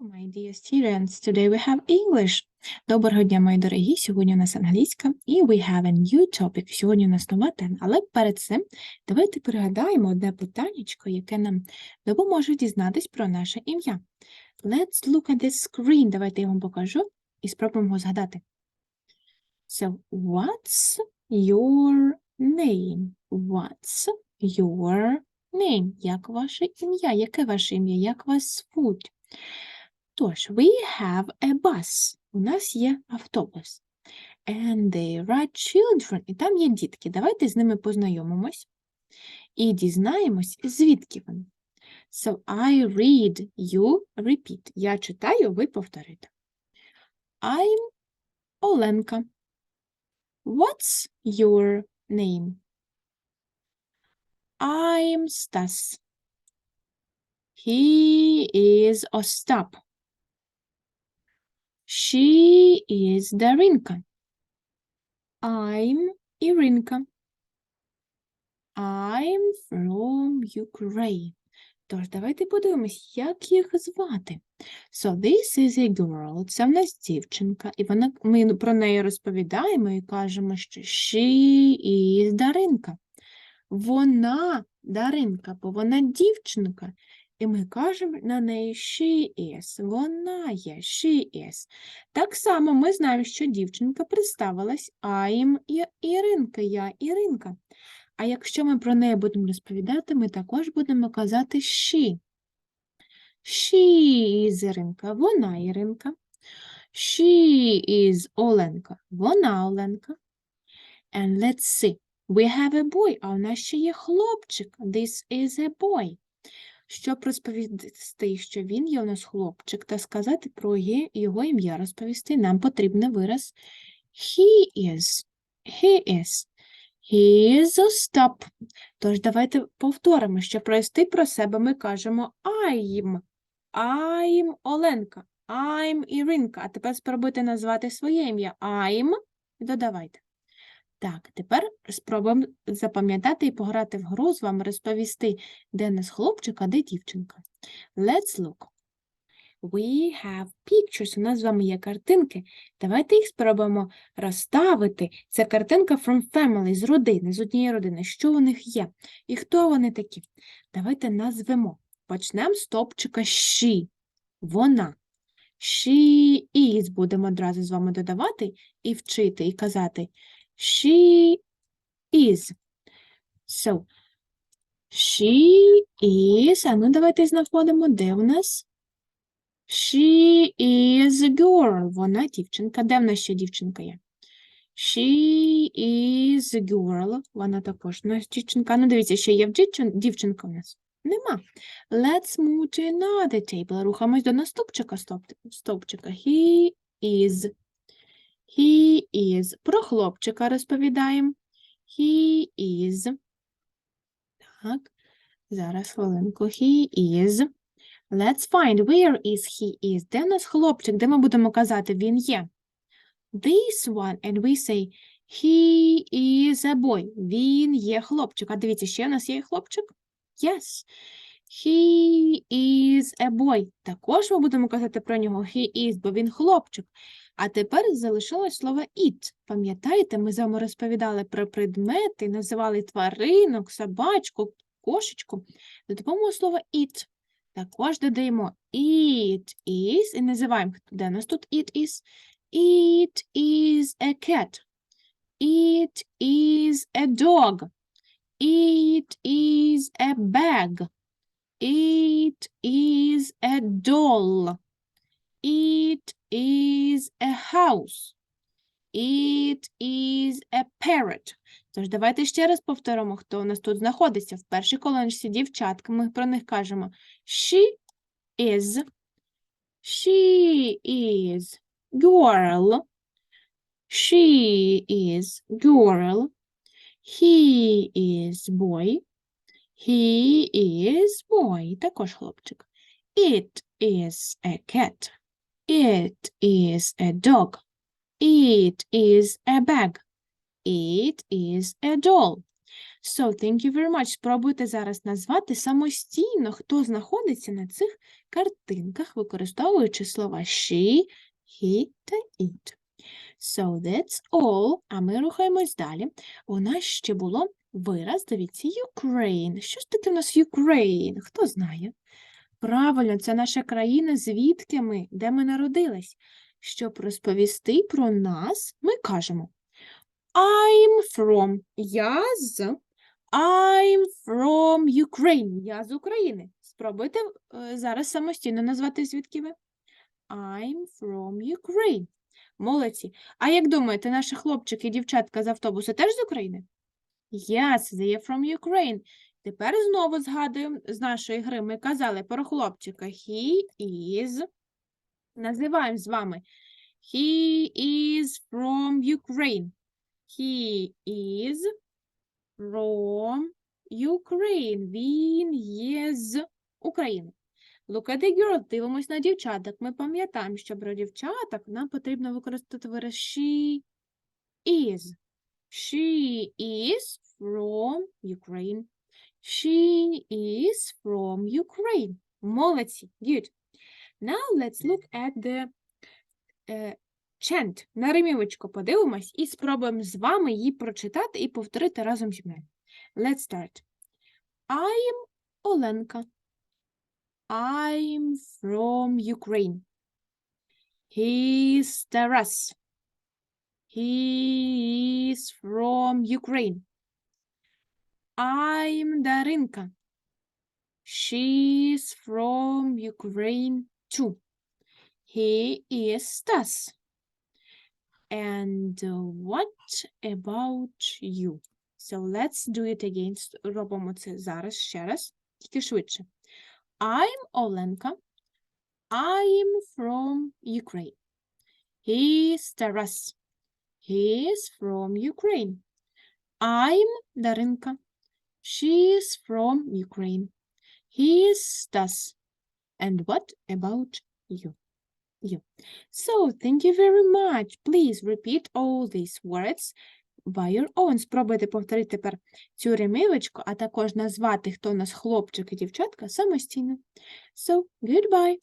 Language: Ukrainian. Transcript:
My dear students, today we have English. Доброго дня, мої дорогі. Сьогодні у нас англійська і we have a new topic. Сьогодні у нас нова тема. Але перед цим давайте пригадаємо одне питаннячко, яке нам допоможе дізнатись про наше ім'я. Let's look at this screen. Давайте я вам покажу і спробуємо згадати. So, what's your name? What's your name? Як ваше ім'я? Яке ваше ім'я? Як вас звуть? Тож, we have a bus. У нас є автобус. And there are children. І там є дітки. Давайте з ними познайомимось і дізнаємось, звідки вони. So, I read, you repeat. Я читаю, ви повторите. I'm Оленка. What's your name? I'm Stas. He is Остап. She is Даринка. I'm Іринка. I'm from Ukraine. Тож, давайте подивимось, як їх звати. So, this is a girl. Це в нас дівчинка. І вона, ми про неї розповідаємо і кажемо, що she is Даринка. Вона Даринка, бо вона дівчинка. І ми кажемо на неї she is. Вона є, she is. Так само ми знаємо, що дівчинка представилась I'm Іринка, я Іринка. А якщо ми про неї будемо розповідати, ми також будемо казати she. She is Іринка, вона Іринка. She is Оленка, вона Оленка. And let's see. We have a boy, а у нас ще є хлопчик. This is a boy. Щоб розповісти, що він є у нас хлопчик, та сказати про його ім'я розповісти, нам потрібен вираз he is. He is. He is Остап. Тож давайте повторимо, що провести про себе ми кажемо I'm. I'm Оленка. I'm Іринка. А тепер спробуйте назвати своє ім'я. I'm і додавайте. Так, тепер спробуємо запам'ятати і пограти в гру з вами розповісти, де нас хлопчик, а де дівчинка. Let's look. We have pictures. У нас з вами є картинки. Давайте їх спробуємо розставити. Це картинка from family, з родини, з однієї родини. Що у них є? І хто вони такі? Давайте назвемо. Почнемо з топчика she. Вона. She is. Будемо одразу з вами додавати і вчити, і казати She is. So, she is. А ну давайте знаходимо, де у нас? She is a girl. Вона дівчинка. Де в нас ще дівчинка є? She is a girl. Вона також у дівчинка. Ну, дивіться, ще є в дівчин- дівчинка у нас. Нема. Let's move to another table. Рухаємось до наступчика стоп- стовпчика. He is. He is. Про хлопчика розповідаємо. He is. Так. Зараз хвилинку. He is. Let's find where is he is. Де нас хлопчик? Де ми будемо казати він є? This one. And we say he is a boy. Він є хлопчик. А дивіться, ще у нас є хлопчик? Yes. He is a boy. Також ми будемо казати про нього he is, бо він хлопчик. А тепер залишилось слово it. Пам'ятаєте, ми з вами розповідали про предмети, називали тваринок, собачку, кошечку. За допомогою слова it також додаємо it is і називаємо, де нас тут it is. It is a cat. It is a dog. It is a bag. It is a doll. It is a house. It is a parrot. Тож давайте ще раз повторимо, хто у нас тут знаходиться. В першій колонці дівчатка, ми про них кажемо she is, she is girl, she is girl, he is boy, he is boy, також хлопчик. It is a cat, it is a dog, it is a bag, it is a doll. So, thank you very much. Спробуйте зараз назвати самостійно, хто знаходиться на цих картинках, використовуючи слова she, he та it. So, that's all. А ми рухаємось далі. У нас ще було вираз, дивіться, Ukraine. Що ж таке у нас Ukraine? Хто знає? Правильно, це наша країна, звідки ми, де ми народились. Щоб розповісти про нас, ми кажемо I'm from. Я з. I'm from Ukraine. Я з України. Спробуйте е, зараз самостійно назвати звідки ви. I'm from Ukraine. Молодці. А як думаєте, наші хлопчики і дівчатка з автобусу теж з України? Yes, they are from Ukraine. Тепер знову згадуємо з нашої гри. Ми казали про хлопчика. He is. Називаємо з вами. He is from Ukraine. He is from Ukraine. Він є з України. Look at the girl. Дивимось на дівчаток. Ми пам'ятаємо, що про дівчаток нам потрібно використати вираз she is. She is from Ukraine. She is from Ukraine. Молодці. Good. Now let's look at the uh, chant. На римівочку подивимось і спробуємо з вами її прочитати і повторити разом зі мною. Let's start. I'm Оленка. I'm from Ukraine. He's Taras. He is from Ukraine. I'm Darinka. She's from Ukraine too. He is Stas. And uh, what about you? So let's do it again. С- Робимо це зараз ще раз, тільки швидше. I'm Оленка. I'm from Ukraine. He's Taras. He is from Ukraine. I'm Даринка. She is from Ukraine. He is Stas. And what about you? You. So, thank you very much. Please repeat all these words by your own. Спробуйте повторити тепер цю ремівочку, а також назвати, хто у нас хлопчик і дівчатка самостійно. So, goodbye.